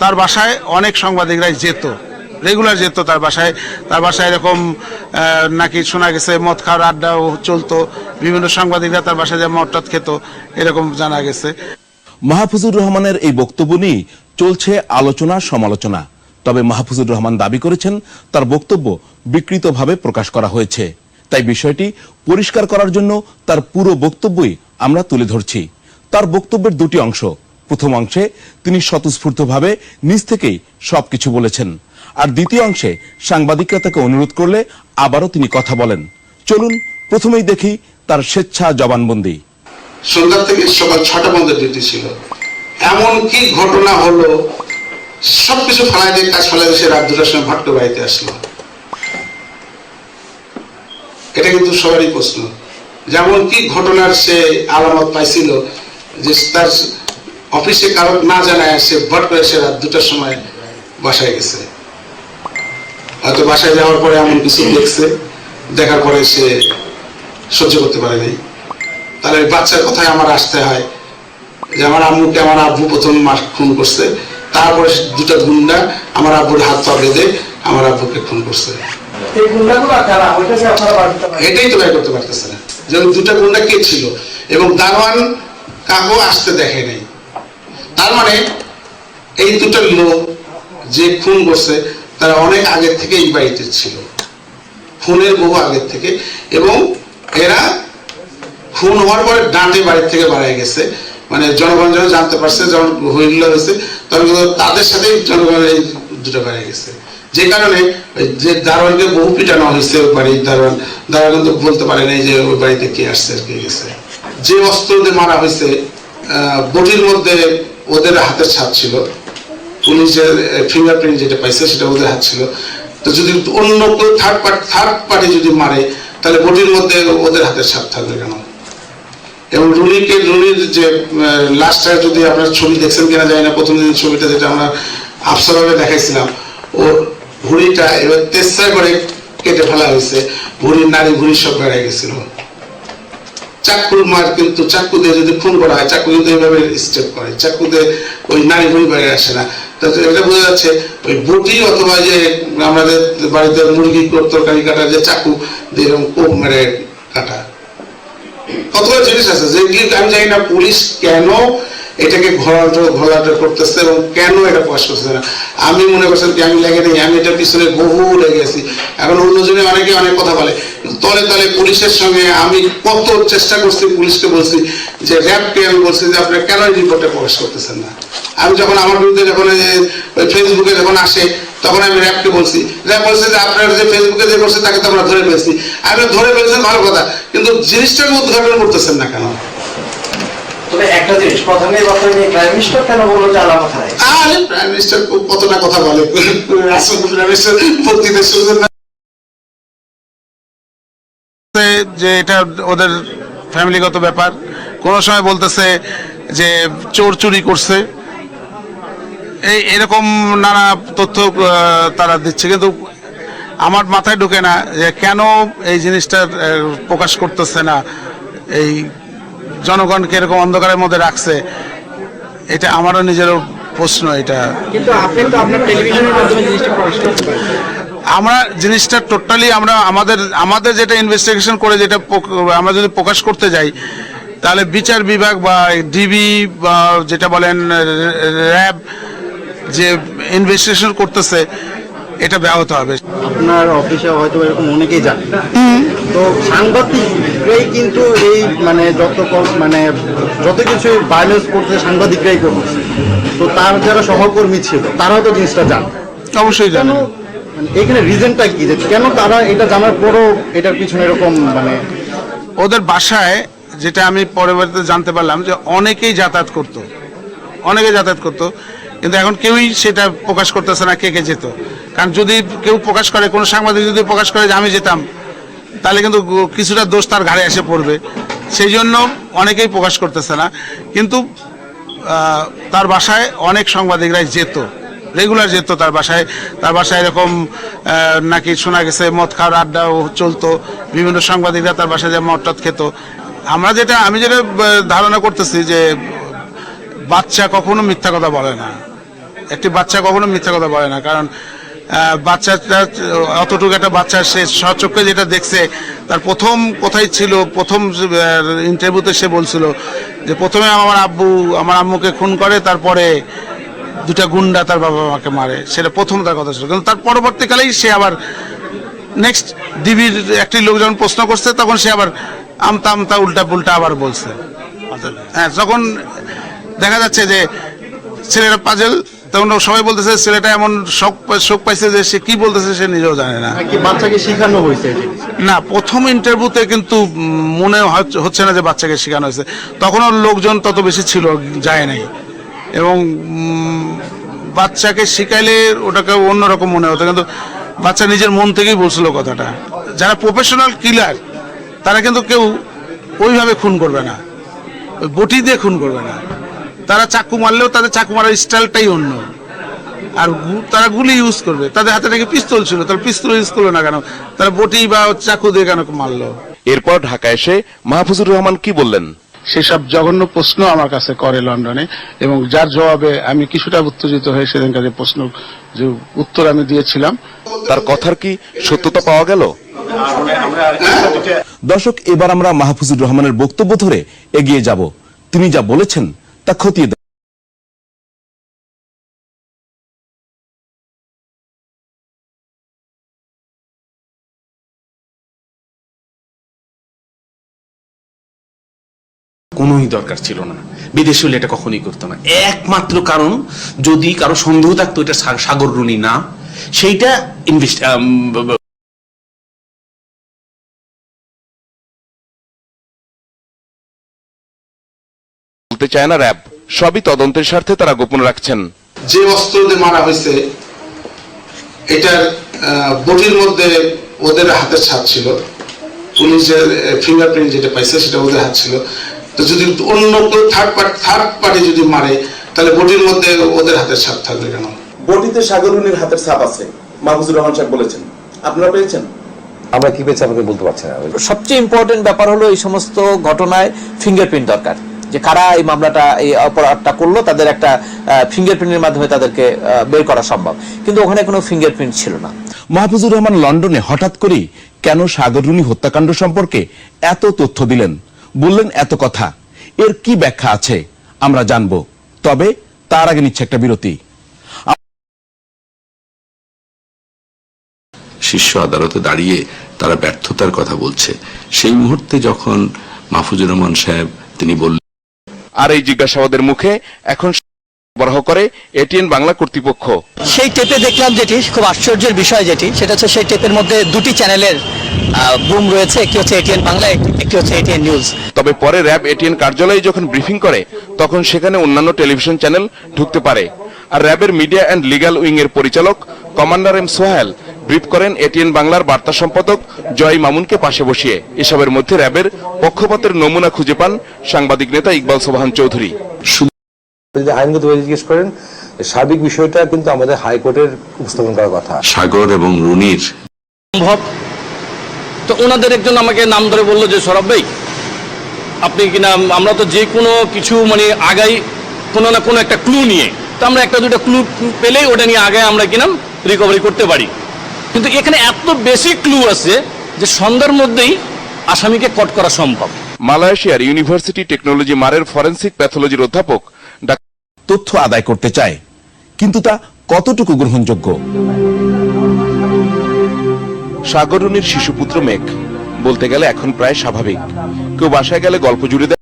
তার বাসায় অনেক সাংবাদিকরাই যেত রেগুলার যেত তার বাসায়। তার বাসায় এরকম নাকি শোনা গেছে মদ খাওয়ার আড্ডাও চলতো, বিভিন্ন সাংবাদিকরা তার বাসায় যে মদ খেত, এরকম জানা গেছে। মাহফুজুর রহমানের এই বক্তব্য নিয়ে চলছে আলোচনা সমালোচনা। তবে মাহফুজুর রহমান দাবি করেছেন, তার বক্তব্য বিকৃতভাবে প্রকাশ করা হয়েছে। তাই বিষয়টি পরিষ্কার করার জন্য তার পুরো বক্তব্যই আমরা তুলে ধরছি। তার বক্তব্যের দুটি অংশ প্রথম অংশে তিনি স্বতঃস্ফূর্তভাবে নিজ থেকেই সবকিছু বলেছেন। আর দ্বিতীয় অংশে সাংবাদিকরা তাকে অনুরোধ করলে আবারও তিনি কথা বলেন। চলুন, প্রথমেই দেখি তার স্বেচ্ছা জবানবন্দি। সন্ধ্যা থেকে সকাল ছটা পর্যন্ত ডিউটি ছিল। এমন কি ঘটনা হলো? সবকিছু ফালাই দিয়ে কাজ ফালাই সে রাত দুটার সময় ভট্ট বাড়িতে আসলো। এটা কিন্তু সবারই প্রশ্ন। যেমন কি ঘটনার সে আলামত পাইছিল যে তার অফিসে কারও না জানায় সে ভট করে সে রাত দুটার সময় বাসায় গেছে। হয়তো বাসায় যাওয়ার পরে এমন কিছু দেখছে দেখার পরে সে সহ্য করতে পারে নাই। তাহলে বাচ্চার কথায় আমার আসতে হয় যে আমার আম্মুকে আমার আব্বু প্রথম মাস খুন করছে তারপরে দুটা গুন্ডা আমার আব্বুর হাত পা বেঁধে আমার আব্বুকে খুন করছে। পারেন। এটাই তো ব্যয় করতে পারতেছে না। যেন দুটা গুন্ডা কে ছিল? এবং দারোয়ান কাকও আসতে দেখে নাই। তার মানে এই দুটো লোক যে খুন করছে, তারা অনেক আগের থেকে এই বাড়িতে ছিল। খুনের বহু আগের থেকে। এবং এরা খুন হওয়ার পরে ডাঁটে বাড়ির থেকে বাড়ায় গেছে। মানে জনগণ যখন জানতে পারছে যখন হইল হয়েছে তখন তাদের সাথেই জনগণ এই দুটো বেড়ে গেছে। যে কারণে যে দারোয়ানকে বহু পিটানো হয়েছে ওই বাড়ির দারোয়ান দারোয়ান কিন্তু বলতে পারে নাই যে ওই বাড়িতে কে আসছে আর কে গেছে। যে অস্ত্র দিয়ে মারা হয়েছে বটির মধ্যে ওদের হাতের ছাপ ছিল। পুলিশের ফিঙ্গারপ্রিন্ট যেটা পাইছে সেটা ওদের হাত ছিল। তো যদি অন্য কেউ থার্ড পার্টি থার্ড পার্টি যদি মারে, তাহলে বটির মধ্যে ওদের হাতের ছাপ থাকবে কেন? এবং রুনিকে, রুনির যে লাস্টটা যদি আপনার ছবি দেখছেন কিনা জানি না, প্রথম দিন ছবিটা যেটা আমরা আফসাভাবে দেখাইছিলাম ওর ভুঁড়িটা এবার তেসরা করে কেটে ফেলা হয়েছে। ভুঁড়ির নারী ভুঁড়ি সব বেড়ে গেছিল। চাকুর মার কিন্তু চাকু দিয়ে যদি খুন করা হয়, চাকু কিন্তু এইভাবে স্টেপ করে, চাকু দিয়ে ওই নারী বেড়ে আসে না। তো এটা বোঝা যাচ্ছে, ওই বুটি অথবা যে আমাদের বাড়িতে মুরগি তরকারি কাটা, যে চাকু দিয়ে এরকম কোপ মেরে কাটা। কতগুলো জিনিস আছে যেগুলি আমি জানি না পুলিশ কেন এটাকে ঘোরাটো ঘোরাটো করতেছে এবং কেন এটা প্রকাশ করতেছে না? আমি মনে করছেন কি আমি লেগে নেই? আমি এটার পিছনে বহু লেগে আছি। এখন অন্যজনে অনেকে অনেক কথা বলে। তলে তলে পুলিশের সঙ্গে আমি কত চেষ্টা করছি, পুলিশকে বলছি যে র্যাবকে আমি বলছি যে, আপনারা কেন এই রিপোর্টে প্রকাশ করতেছেন না? আমি যখন আমার বিরুদ্ধে যখন যে ফেসবুকে যখন আসে, তখন আমি র্যাবকে বলছি। র্যাব বলছে যে, আপনার যে ফেসবুকে যে করছে, তাকে তো আমরা ধরে ফেলছি। আমি ধরে ফেলছেন, ভালো কথা। কিন্তু জিনিসটাকে উদ্ঘাটন করতেছেন না কেন? তবে একটা জিনিস প্রথমে কথা নিয়ে প্রাইম মিনিস্টার কেন বলল যে আলামত হারাই আরে প্রাইম মিনিস্টার কতটা কথা বলে। আসল প্রাইম মিনিস্টার বক্তৃতা শুনছেন যে এটা ওদের ফ্যামিলিগত ব্যাপার। কোন সময় বলতেছে যে চোর চুরি করছে। এই এরকম নানা তথ্য তারা দিচ্ছে। কিন্তু আমার মাথায় ঢুকে না যে কেন এই জিনিসটা প্রকাশ করতেছে না এই জনগণকে এরকম অন্ধকারের মধ্যে রাখছে এটা আমারও নিজেরও প্রশ্ন এটা আমরা জিনিসটা টোটালি আমরা আমাদের আমাদের যেটা ইনভেস্টিগেশন করে যেটা আমরা যদি প্রকাশ করতে যাই তাহলে বিচার বিভাগ বা ডিবি বা যেটা বলেন র্যাব যে ইনভেস্টিগেশন করতেছে এটা ব্যাহত হবে। আপনার অফিসে হয়তো এরকম অনেকেই জানে তো সাংবাদিকরাই কিন্তু এই মানে যত মানে যত কিছু ভায়োলেন্স করতে সাংবাদিকরাই করছে। তো তার যারা সহকর্মী ছিল তারাও তো জিনিসটা জানে। অবশ্যই জানেন মানে এখানে রিজনটা কি? যে কেন তারা এটা জানার পরও এটার পিছনে এরকম মানে ওদের বাসায় যেটা আমি পরবর্তীতে জানতে পারলাম যে অনেকেই যাতায়াত করতো। অনেকে যাতায়াত করত। কিন্তু এখন কেউই সেটা প্রকাশ করতেছে না কে কে যেত। কারণ যদি কেউ প্রকাশ করে, কোনো সাংবাদিক যদি প্রকাশ করে যে আমি যেতাম, তাহলে কিন্তু কিছুটা দোষ তার ঘাড়ে এসে পড়বে। সেই জন্য অনেকেই প্রকাশ করতেছে না। কিন্তু তার বাসায় অনেক সাংবাদিকরাই যেত। রেগুলার যেত তার বাসায়। তার বাসায় এরকম নাকি শোনা গেছে, মদ খাওয়ার আড্ডাও চলতো। বিভিন্ন সাংবাদিকরা তার বাসায় যে মদ টদ খেত। আমরা যেটা, আমি যেটা ধারণা করতেছি যে বাচ্চা কখনো মিথ্যা কথা বলে না। একটি বাচ্চা কখনো মিথ্যা কথা বলে না কারণ বাচ্চাটা অতটুকু একটা বাচ্চা সে সচক্ষে যেটা দেখছে তার প্রথম কোথায় ছিল প্রথম ইন্টারভিউতে সে বলছিল যে প্রথমে আমার আব্বু আমার আম্মুকে খুন করে তারপরে দুটা গুন্ডা তার বাবা মাকে মারে। সেটা প্রথম তার কথা ছিল। কিন্তু তার পরবর্তীকালেই সে আবার নেক্সট ডিবির একটি লোক যখন প্রশ্ন করছে তখন সে আবার আমতা আমতা উল্টা পুল্টা আবার বলছে। হ্যাঁ যখন দেখা যাচ্ছে যে ছেলেরা পাজেল তখন সবাই বলতেছে ছেলেটা এমন শোক শোক পাইছে যে সে কি বলতেছে সে নিজেও জানে না। বাচ্চাকে শেখানো হয়েছে না প্রথম ইন্টারভিউতে কিন্তু মনে হচ্ছে- না যে বাচ্চাকে শেখানো হয়েছে। তখন লোকজন তত বেশি ছিল যায় নাই। এবং বাচ্চাকে শিখাইলে ওটাকে অন্যরকম মনে হতো কিন্তু বাচ্চা নিজের মন থেকেই বলছিল কথাটা। যারা প্রফেশনাল কিলার তারা কিন্তু কেউ ওইভাবে খুন করবে না। ওই বটি দিয়ে খুন করবে না। তারা চাকু মারলেও তাদের চাকু মারার স্টাইলটাই অন্য। আর গু- তারা গুলি ইউজ করবে। তাদের হাতে নাকি পিস্তল ছিল তারা পিস্তল ইউজ করল না কেন? তারা বটি বা চাকু দিয়ে কেন মারলো? এরপর ঢাকা এসে মাহফুজুর রহমান কি বললেন? সেসব জঘন্য প্রশ্ন আমার কাছে করে লন্ডনে এবং যার জবাবে আমি কিছুটা উত্তেজিত হয়ে সেদিনকার যে প্রশ্ন যে উত্তর আমি দিয়েছিলাম। তার কথার কি সত্যতা পাওয়া গেল? দর্শক এবার আমরা মাহফুজুর রহমানের বক্তব্য ধরে এগিয়ে যাব। তিনি যা বলেছেন তা খতিয়ে কোনোই দরকার ছিল না। বিদেশ হলে এটা কখনোই করতো না। একমাত্র কারণ, যদি কারও সন্দেহ থাকতো এটা সাগর রুনি না, সেইটা ইনভেস্ট চায় না র্যাব সবই তদন্তের স্বার্থে তারা গোপন রাখছেন। যে অস্ত্র দিয়ে মারা হয়েছে এটার বডির মধ্যে ওদের হাতের ছাপ ছিল। পুলিশের ফিঙ্গারপ্রিন্ট যেটা পাইছে সেটা ওদের হাত ছিল। তো যদি অন্য কেউ থার্ড পার্টি থার্ড পার্টি যদি মারে তাহলে বডির মধ্যে ওদের হাতের ছাপ থাকবে কেন? বটিতে সাগরুনির হাতের ছাপ আছে মাহফুজুর রহমান সাহেব বলেছেন। আপনারা পেয়েছেন? আমরা কি পেয়েছি আমাকে বলতে পারছি না। সবচেয়ে ইম্পর্টেন্ট ব্যাপার হলো এই সমস্ত ঘটনায় ফিঙ্গারপ্রিন্ট দরকার। যে কারা এই মামলাটা এই অপরাধটা করল তাদের একটা ফিঙ্গারপ্রিন্টের মাধ্যমে তাদেরকে বের করা সম্ভব। কিন্তু ওখানে কোনো ফিঙ্গারপ্রিন্ট ছিল না। মাহফুজুর রহমান লন্ডনে হঠাৎ করেই কেন সাগররুনি হত্যাকাণ্ড সম্পর্কে এত তথ্য দিলেন? বললেন এত কথা। এর কি ব্যাখ্যা আছে? আমরা জানব। তবে তার আগে নিচ্ছে একটা বিরতি। শীর্ষ আদালতে দাঁড়িয়ে তারা ব্যর্থতার কথা বলছে। সেই মুহূর্তে যখন মাহফুজুর রহমান সাহেব তিনি বললেন আর এই জিজ্ঞাসাবাদের মুখে এখন সরবরাহ করে এটিএন বাংলা কর্তৃপক্ষ। সেই টেপে দেখলাম যেটি খুব আশ্চর্যের বিষয় যেটি সেটা হচ্ছে সেই টেপের মধ্যে দুটি চ্যানেলের বুম রয়েছে একটি হচ্ছে এটিএন বাংলা একটি- হচ্ছে এটিএন নিউজ তবে পরে র্যাব এটিএন কার্যালয়ে যখন ব্রিফিং করে তখন সেখানে অন্যান্য টেলিভিশন চ্যানেল ঢুকতে পারে। আর র্যাবের মিডিয়া অ্যান্ড লিগ্যাল উইং এর পরিচালক কমান্ডার এম সোহেল ব্রিফ করেন এটিএন বাংলার বার্তা সম্পাদক জয় মামুনকে পাশে বসিয়ে। এসবের মধ্যে র্যাবের পক্ষপাতের নমুনা খুঁজে পান সাংবাদিক নেতা ইকবাল সোবাহান চৌধুরী। যদি আইনগতভাবে জিজ্ঞেস করেন সার্বিক বিষয়টা কিন্তু আমাদের হাইকোর্টের উপস্থাপন করার কথা। সাগর এবং রুনির। সম্ভব? তো ওনাদের একজন আমাকে নাম ধরে বলল যে সরব ভাই আপনি কিনা আমরা তো যে কোনো কিছু মানে আগাই কোনো না কোনো একটা ক্লু নিয়ে তো আমরা একটা দুটো ক্লু পেলেই ওটা নিয়ে আগে আমরা কিনা রিকভারি করতে পারি। কিন্তু এখানে এত বেশি ক্লু আছে যে সন্ধ্যার মধ্যেই আসামিকে কট করা সম্ভব। মালয়েশিয়ার ইউনিভার্সিটি টেকনোলজি মারের ফরেন্সিক প্যাথোলজির অধ্যাপক তথ্য আদায় করতে চায় কিন্তু তা কতটুকু গ্রহণযোগ্য? সাগররুনির শিশুপুত্র মেঘ বলতে গেলে এখন প্রায় স্বাভাবিক। কেউ বাসায় গেলে গল্প জুড়ে দেয়।